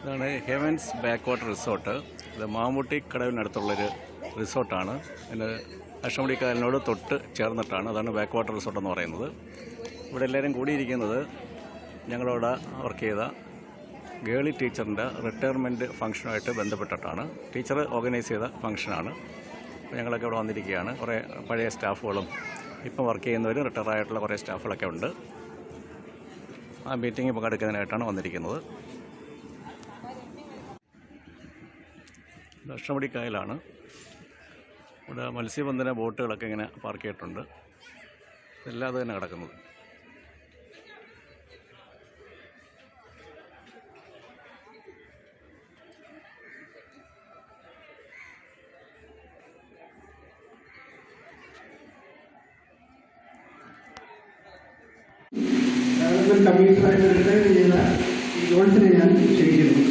ഇതാണ് heavens back water resort. ഇത് മാമൂട്ടി കടവിനടുത്തുള്ളൊരു റിസോർട്ടാണ്. അതിന് അഷ്ടമുടി കായലിനോട് തൊട്ട് ചേർന്നിട്ടാണ് അതാണ് ബാക്ക് വാട്ടർ റിസോർട്ട് എന്ന് പറയുന്നത്. ഇവിടെ എല്ലാവരും കൂടിയിരിക്കുന്നത് ഞങ്ങളോട് വർക്ക് ചെയ്ത ഗേളി ടീച്ചറിന്റെ റിട്ടയർമെന്റ് ഫംഗ്ഷനുമായിട്ട് ബന്ധപ്പെട്ടിട്ടാണ്. ടീച്ചർ ഓർഗനൈസ് ചെയ്ത ഫംഗ്ഷനാണ്. ഞങ്ങളൊക്കെ ഇവിടെ വന്നിരിക്കുകയാണ്. കുറേ പഴയ സ്റ്റാഫുകളും ഇപ്പം വർക്ക് ചെയ്യുന്നവരും റിട്ടയർ ആയിട്ടുള്ള കുറേ സ്റ്റാഫുകളൊക്കെ ഉണ്ട്. ആ മീറ്റിംഗ് പങ്കെടുക്കുന്നതിനായിട്ടാണ് വന്നിരിക്കുന്നത്. ദക്ഷമടിക്കായലാണ്. ഇവിടെ മത്സ്യബന്ധന ബോട്ടുകളൊക്കെ ഇങ്ങനെ പാർക്ക് ചെയ്തിട്ടുണ്ട്. എല്ലാം അത് തന്നെ കിടക്കുന്നത് ഡെവലപ്മെന്റ് കമ്മീഷണറായിട്ട് റിട്ടയർ ചെയ്ത ഈ ജോൺസിനെ ഞാൻ ക്ഷണിക്കുന്നു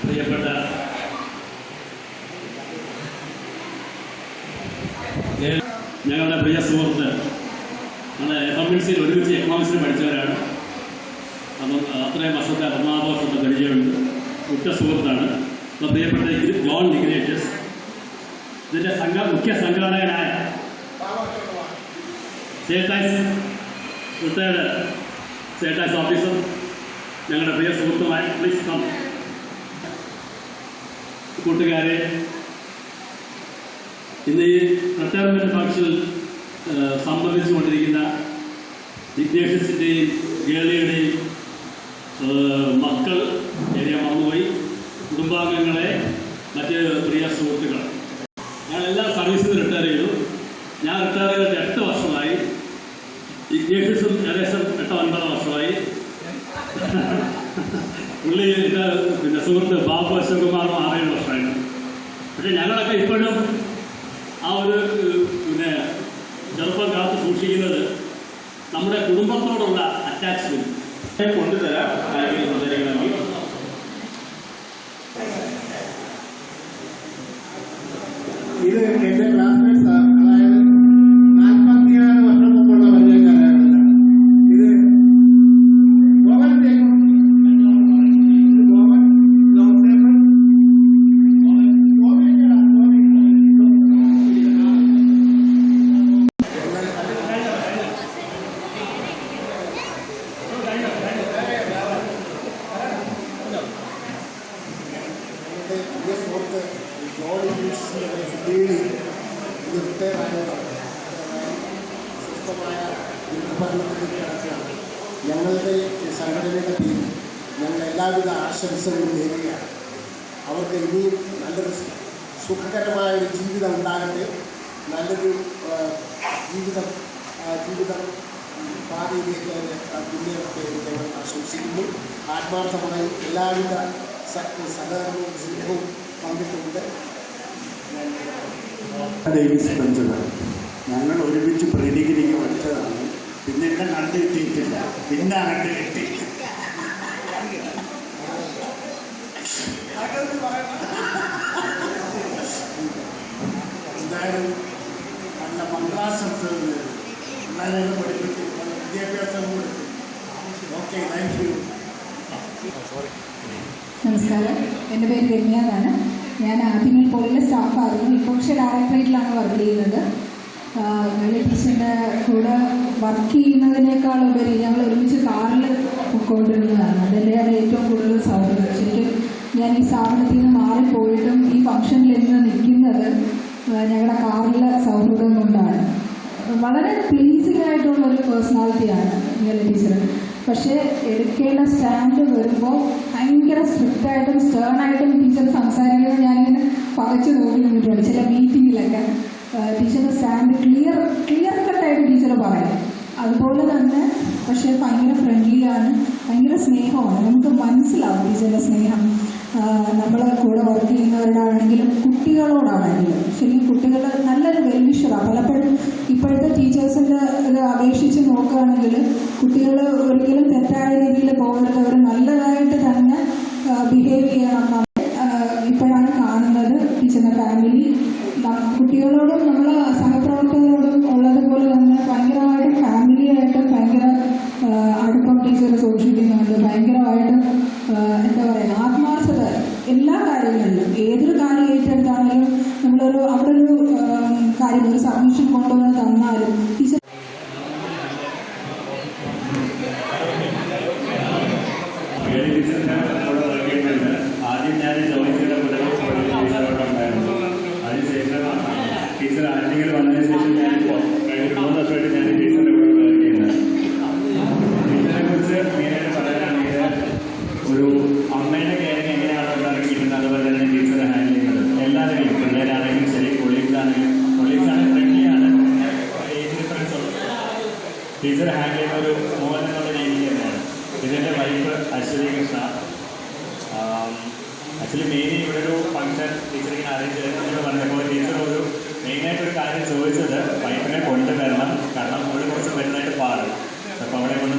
പ്രിയപ്പെട്ട ഏ- ഞങ്ങളുടെ പ്രിയ സുഹൃത്ത് ഞങ്ങൾ എഫ് എം എൽ സിയിൽ ഒരുമിച്ച് എക്കണോമിക്സിന് പഠിച്ചവരാണ് അപ്പം അത്രയും വർഷത്തെ പതിനാല് പരിചയമുണ്ട് ഉറ്റ സുഹൃത്താണ്. പ്രിയപ്പെട്ട ജോൺ ഡിഗ്രേറ്റസ് ഇതിന്റെ സംഘ മുഖ്യ സംഘാടകനായ സ്റ്റേറ്റൈസ് റിട്ടയർഡ് സ്റ്റേറ്റൈസ് ഓഫീസർ ഞങ്ങളുടെ പ്രിയ സുഹൃത്തുമായ പ്ലീസ് കം കൂട്ടുകാരെ ഇന്ന് ഈ റിട്ടയർമെന്റ് ഫംഗ്ഷനിൽ സംബന്ധിച്ചുകൊണ്ടിരിക്കുന്ന വിദ്യാഭ്യാസത്തിന്റെയും ഗേളിയുടെയും മക്കൾ ഏരിയ മറന്നുപോയി കുടുംബാംഗങ്ങളെ മറ്റ് പ്രിയ സുഹൃത്തുക്കൾ ഞങ്ങളെല്ലാം സർവീസിൽ നിന്ന് റിട്ടയർ ചെയ്തു. ഞാൻ റിട്ടയർ ചെയ്തിട്ട് എട്ട് വർഷമായി. വിദ്യാഭ്യാസം ഏകദേശം എട്ടോ ഒൻപത് വർഷമായി. പുള്ളി എന്റെ പിന്നെ സുഹൃത്ത് ബാബു അശോകുമാറും ആറേഴ് വർഷമായിരുന്നു പക്ഷെ ഞങ്ങളൊക്കെ ഇപ്പോഴും ആ ഒരു പിന്നെ ചെറുപ്പം കാത്ത് സൂക്ഷിക്കുന്നത് നമ്മുടെ കുടുംബത്തോടുള്ള അറ്റാച്ച്മെന്റ് കൊണ്ടുതരാം. ആരെങ്കിലും സംസാരിക്കണമെങ്കിൽ ഇത് റിട്ടയറായതാണ് സ്വസ്ഥമായ ഭരണത്തിലേക്ക് കിടക്കുകയാണ് ഞങ്ങളുടെ സംഘടനയുടെ പേരിൽ ഞങ്ങൾ എല്ലാവിധ ആശംസകളും നേരുകയാണ്. അവർക്ക് ഇനിയും നല്ലൊരു സുഖകരമായ ഒരു ജീവിതം ഉണ്ടാകട്ടെ. നല്ലൊരു ജീവിതം ജീവിതം പാതയിലേക്ക് മുന്നേറട്ടെ എന്ന് ഞങ്ങൾ ആശംസിക്കുന്നു. ആത്മാർത്ഥമായി എല്ലാവിധ സഹകരണവും സ്നേഹവും പങ്കിട്ടുണ്ട് ഡേവിസ് ബന്ധുക്കൾ ഞങ്ങൾ ഒരുമിച്ച് പ്രീഡിഗ്രിക്ക് വെച്ചതാണ്. പിന്നെ എന്നെ കണ്ടെത്തിയിട്ടില്ല പിന്നെ കണ്ടെത്തി എന്തായാലും നല്ല മംഗളാശംസ നേരുന്നു. പഠിപ്പിക്കും പഠിപ്പിച്ചു നല്ല വിദ്യാഭ്യാസം കൊടുത്തു. ഓക്കെ താങ്ക് യു നമസ്കാരം. എന്റെ പേര് രമ്യ എന്നാണ് ഞാൻ ആദ്യമേ പോലുള്ള സ്റ്റാഫായിരുന്നു ഇപ്പോൾ പക്ഷേ ഡയറക്ടറേറ്റിലാണ് വർക്ക് ചെയ്യുന്നത്. ഞങ്ങൾ ടീച്ചറിന്റെ കൂടെ വർക്ക് ചെയ്യുന്നതിനേക്കാൾ ഉപരി ഞങ്ങൾ ഒരുമിച്ച് കാറിൽ പൊയ്ക്കൊണ്ടിരുന്നതാണ് അതെന്റെയാണ് ഏറ്റവും കൂടുതൽ സൗകര്യം ശരിക്കും ഞാൻ ഈ സ്ഥാപനത്തിൽ നിന്ന് മാറിപ്പോയിട്ടും ഈ ഫംഗ്ഷനിൽ ഇന്ന് നിൽക്കുന്നത് ഞങ്ങളുടെ കാറിലെ സൗഹൃദം കൊണ്ടാണ്. വളരെ പ്ലീസിംഗ് ആയിട്ടുള്ള ഒരു പേഴ്സണാലിറ്റിയാണ് ഇങ്ങനെ ടീച്ചർ പക്ഷേ എടുക്കേണ്ട സ്റ്റാൻഡ് വരുമ്പോൾ ഭയങ്കര സ്ട്രിക്റ്റ് ആയിട്ടും സ്റ്റേൺ ആയിട്ടും ടീച്ചർ സംസാരിക്കുന്നത് ഞാനിങ്ങനെ പറിച്ചു നോക്കി നിന്നിട്ടുണ്ട് ചില മീറ്റിങ്ങിലൊക്കെ ടീച്ചർ സ്റ്റാൻഡ് ക്ലിയർ ക്ലിയർ കട്ടായിട്ട് ടീച്ചർ പറയും. അതുപോലെ തന്നെ പക്ഷേ ഭയങ്കര ഫ്രണ്ട്ലിയാണ് ഭയങ്കര സ്നേഹമാണ്. നമുക്ക് മനസ്സിലാവും ടീച്ചറുടെ സ്നേഹം. നമ്മൾ കൂടെ വർക്ക് ചെയ്യുന്നവരോടാണെങ്കിലും കുട്ടികളോടാണെങ്കിലും ശരിക്കും കുട്ടികൾ നല്ലൊരു വെൽവിഷറാണ് പലപ്പോഴും ഇപ്പോഴത്തെ ടീച്ചേഴ്സിന്റെ ഇത് അപേക്ഷിച്ച് നോക്കുകയാണെങ്കിൽ കുട്ടികൾ ഒരിക്കലും തെറ്റായ രീതിയിൽ പോകരുത്. അവർ നല്ലതായിട്ട് തന്നെ ബിഹേവ് ചെയ്യണം ഇപ്പോഴാണ് കാണുന്നത് ടീച്ചറിന്റെ ഫാമിലി കുട്ടികളോടും നമ്മൾ സഹപ്രവർത്തകരോടും ടീച്ചർ ഹാൻഡിൽ ചെയ്യുന്ന ഒരു മോഹൻ എന്നുള്ള രീതിക്ക് തന്നെയാണ്. ഇതിന്റെ wife Aswathy Krishna actually main ഇവിടെ ഒരു ഫംഗ്ഷൻ ടീച്ചർ ഇങ്ങനെ അറേഞ്ച് ചെയ്തെന്ന് പറഞ്ഞപ്പോൾ ടീച്ചർ ഒരു മെയിനായിട്ട് ഒരു കാര്യം ചോദിച്ചത് വൈഫിനെ കൊണ്ടുവരണം. കാരണം ഇവിടെ കുറച്ച് വരുന്നതായിട്ട് പാടും. അപ്പോൾ അവിടെ കൊണ്ട്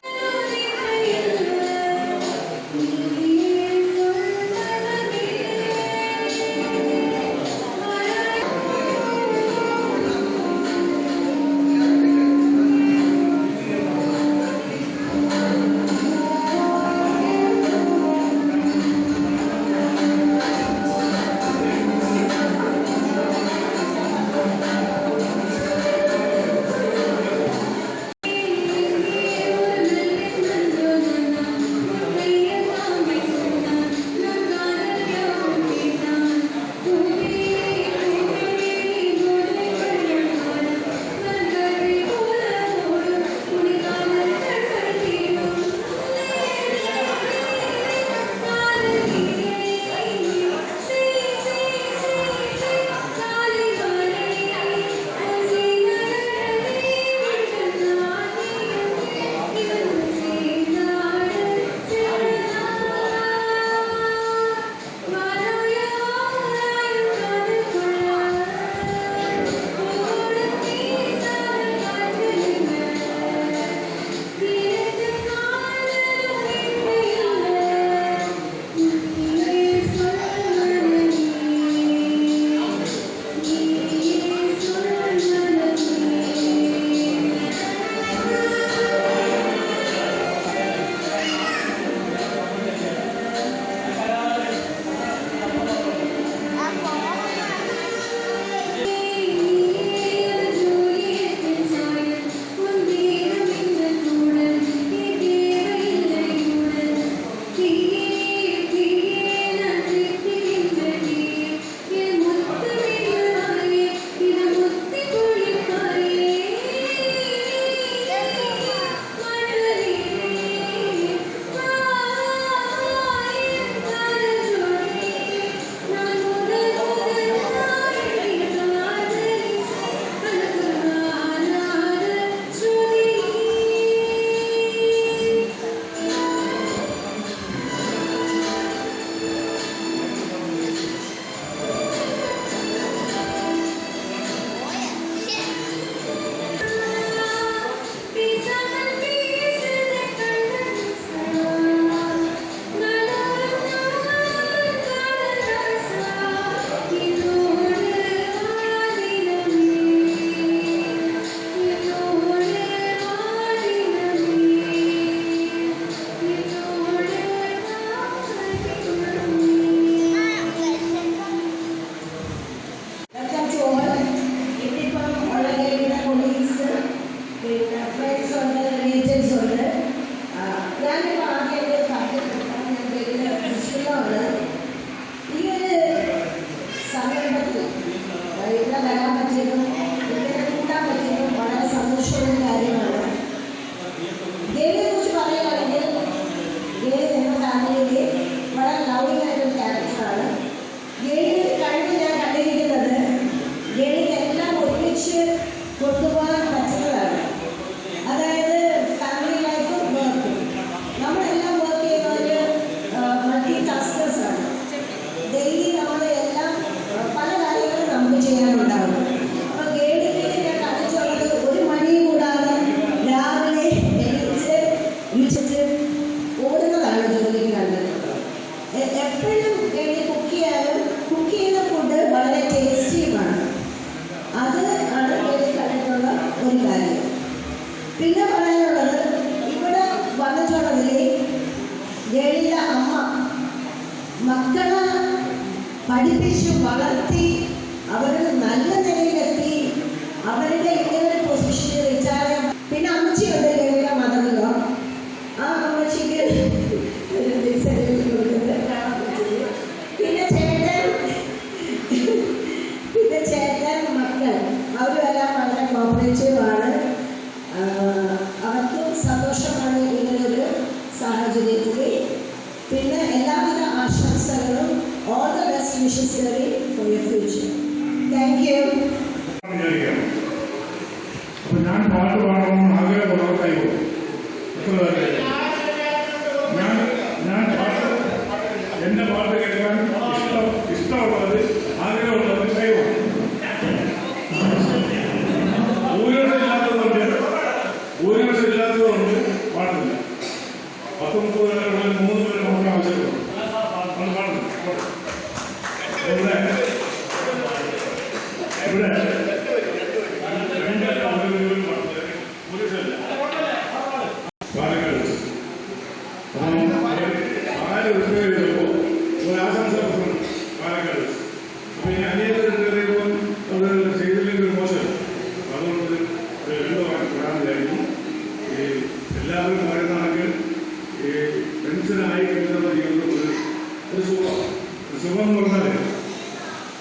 മക്കളെ പഠിപ്പിച്ച് വളർത്തി അവരെ നല്ല നിലയിലെത്തി അവരുടെ ഇങ്ങനെ പൊസിഷനിൽ wishes for your future thank you വിചാരിക്കണം അപ്പൊ ഞാൻ പാട്ട് പാടണമെന്ന് ആഗ്രഹമുള്ളവർ കൈകൊള്ളും എത്ര ഞാൻ ഞാൻ പാട്ട് എന്റെ പാട്ട് കേൾക്കാൻ ഇഷ്ടം ഇഷ്ടമുള്ളത് ആഗ്രഹമുള്ളത് ഭൂരിപക്ഷം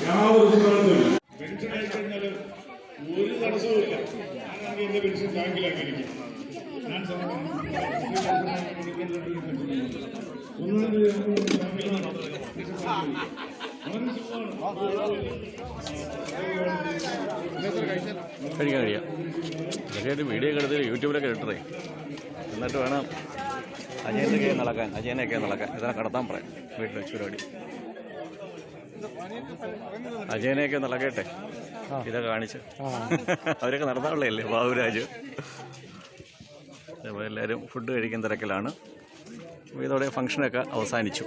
ഒരു കഴിക്കാൻ കഴിയാം. ഇതൊക്കെ വീഡിയോ ഒക്കെ യൂട്യൂബിലൊക്കെ ഇട്ടേ എന്നിട്ട് വേണം അജയന്റെ കയ്യിൽ നടക്കാൻ അജയനെയൊക്കെ നടക്കാൻ. ഇതിനെ കടത്താൻ പറയാം. വീട്ടിൽ വെച്ച് പരിപാടി. അജയനെയൊക്കെ നടക്കട്ടെ? ഇതൊക്കെ കാണിച്ച്. അവരൊക്കെ നടത്താറുള്ളതല്ലേ ബാബുരാജ്? അതേപോലെ എല്ലാവരും ഫുഡ് കഴിക്കുന്ന തിരക്കിലാണ്. ഇതോടെ ഫംഗ്ഷനൊക്കെ അവസാനിച്ചു.